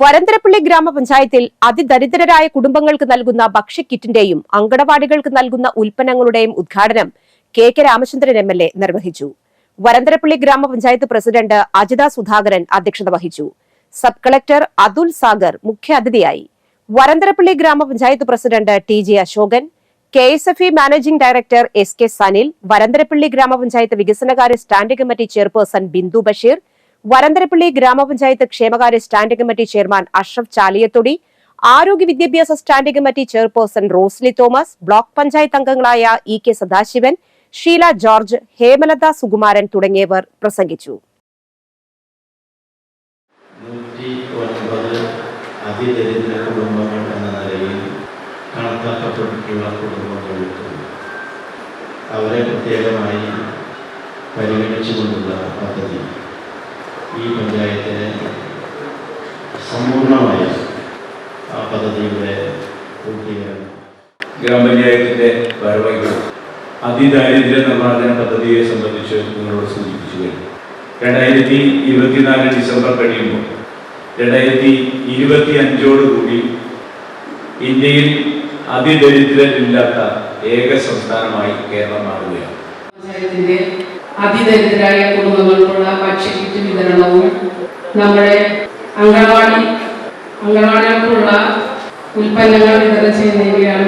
വരന്തരപ്പള്ളി ഗ്രാമപഞ്ചായത്തിൽ അതിദരിദ്രരായ കുടുംബങ്ങൾക്ക് നൽകുന്ന ഭക്ഷ്യക്കിറ്റിന്റെയും അങ്കണവാടികൾക്ക് നൽകുന്ന ഉൽപ്പന്നങ്ങളുടെയും ഉദ്ഘാടനം K K Ramachandran M L A നിർവഹിച്ചു. വരന്തരപ്പള്ളി ഗ്രാമപഞ്ചായത്ത് പ്രസിഡന്റ് അജിത സുധാകരൻ അധ്യക്ഷത വഹിച്ചു. സബ് കളക്ടർ അതുൽ സാഗർ മുഖ്യ അതിഥിയായി. വരന്തരപ്പള്ളി ഗ്രാമപഞ്ചായത്ത് president T J Ashokan K S F E managing director S K Sanil Varantharappilly ഗ്രാമപഞ്ചായത്ത് വികസനകാര്യ standing committee chairperson Bindu Basheer Varantharappilly ഗ്രാമപഞ്ചായത്ത് ക്ഷേമകാര്യ standing committee chairman Ashraf Chaliyathodi ആരോഗ്യ വിദ്യാഭ്യാസ standing committee chairperson Rosly Thomas block panchayat അംഗങ്ങളായ E K Sadasivan Sheela George Hemalatha Sukumaran തുടങ്ങിയവർ പ്രസംഗിച്ചു. അവരെ പ്രത്യേകമായി പരിഗണിച്ചുകൊണ്ടുള്ള പദ്ധതി. ഈ പഞ്ചായത്തിന് സമ്പൂർണമായ ആ പദ്ധതിയുടെ പൂർത്തീകരണം. ഗ്രാമപഞ്ചായത്തിന്റെ ഭാരവാഹികൾ അതിദാരിദ്ര്യ നിർമ്മാർജന പദ്ധതിയെ സംബന്ധിച്ച് നിങ്ങളോട് സൂചിപ്പിച്ചു കഴിഞ്ഞു രണ്ടായിരത്തി ഇരുപത്തിനാല് ഡിസംബർ കഴിയുമ്പോൾ രണ്ടായിരത്തി ഇരുപത്തി അഞ്ചോടുകൂടി ഇന്ത്യയിൽ അതിദരിദ്രരില്ലാത്ത ഏക സംസ്ഥാനമായി കേരളം മാറുകയാണ്. പഞ്ചായത്തിന്റെ കുടുംബങ്ങൾക്കുള്ള കുടുംബങ്ങൾക്കുള്ള ഭക്ഷ്യക്കിറ്റ് വിതരണവും നമ്മുടെ അംഗൻവാടി അംഗൻവാടികൾക്കുള്ള ഉൽപ്പന്നങ്ങൾ വിതരണം ചെയ്യുന്നതിന്റെയാണ്